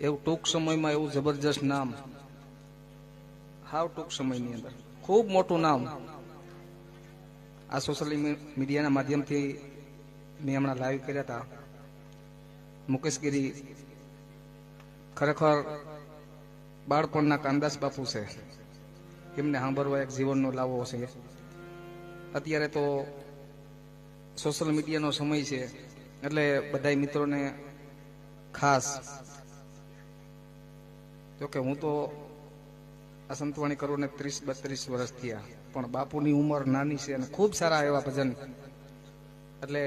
એવું ટૂંક સમયમાં એવું જબરજસ્ત નામ. હાવ ટૂંક સમયની અંદર. ખૂબ મોટું નામ. આ સોશિયલ મીડિયાના માધ્યમથી મેં હમણાં લાઈવ કર્યા હતા મુકેશગીરી ખરેખર બાળપણના કાનદાસ બાપુ છે. એમને સાંભળવા એક જીવનનો લાવો છે. અત્યારે તો સોશિયલ મીડિયાનો સમય છે. એટલે બધા મિત્રોને ખાસ જોકે હું તો આ કરું ને ત્રીસ બત્રીસ વર્ષ થયા, પણ બાપુની ઉંમર નાની છે અને ખૂબ સારા એવા ભજન. એટલે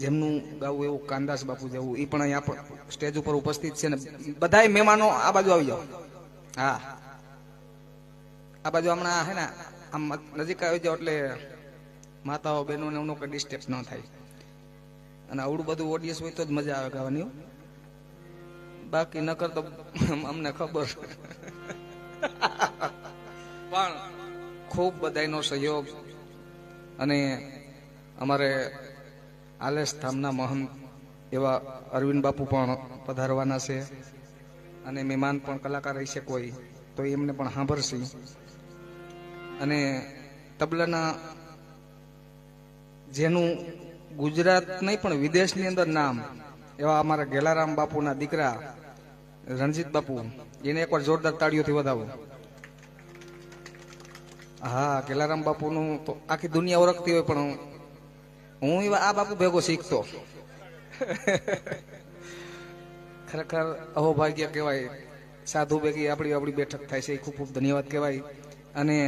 જેમનું ગાવું એવું કાનદાસ બાપુ જેવું એ પણ અહીંયા સ્ટેજ ઉપર ઉપસ્થિત છે ને બધાય મહેમાનો આ બાજુ આવી જાઓ. હા. આ બાજુ હમણાં હે ને, આમ નજીક આવી જાઓ એટલે માતાઓ, બહેનોને એમનો કોઈ ડિસ્ટર્બ ન થાય. અને આવડું બધું ઓડિયન્સ હોય તો જ મજા આવે ગાવાની બાકી નકર તો અમને ખબર. પણ ખૂબ બધાનો સહયોગ અને અમારે આલેશ ધામના મહંત એવા અરવિંદ બાપુ પણ પધારવાના છે અને મહેમાન પણ કલાકાર છે કોઈ, તો એમને પણ સાંભળશે. અને તબલાના જેનું ગુજરાત નહીં, પણ વિદેશની અંદર નામ. એવા અમારા ગેલારામ બાપુના દીકરા, રણજીત બાપુ. એને એકવાર જોરદાર તાળીઓથી વધાવો. હા ગેલારામ બાપુનું તો આખી દુનિયા ઓળખતી હોય, પણ હું એવા આ બાપુ ભેગો શીખતો. ખરેખર અહોભાગ્ય કહેવાય. સાધુ ભેગી આપણી આપણી બેઠક થાય છે, એ ખૂબ ખૂબ ધન્યવાદ કહેવાય. અને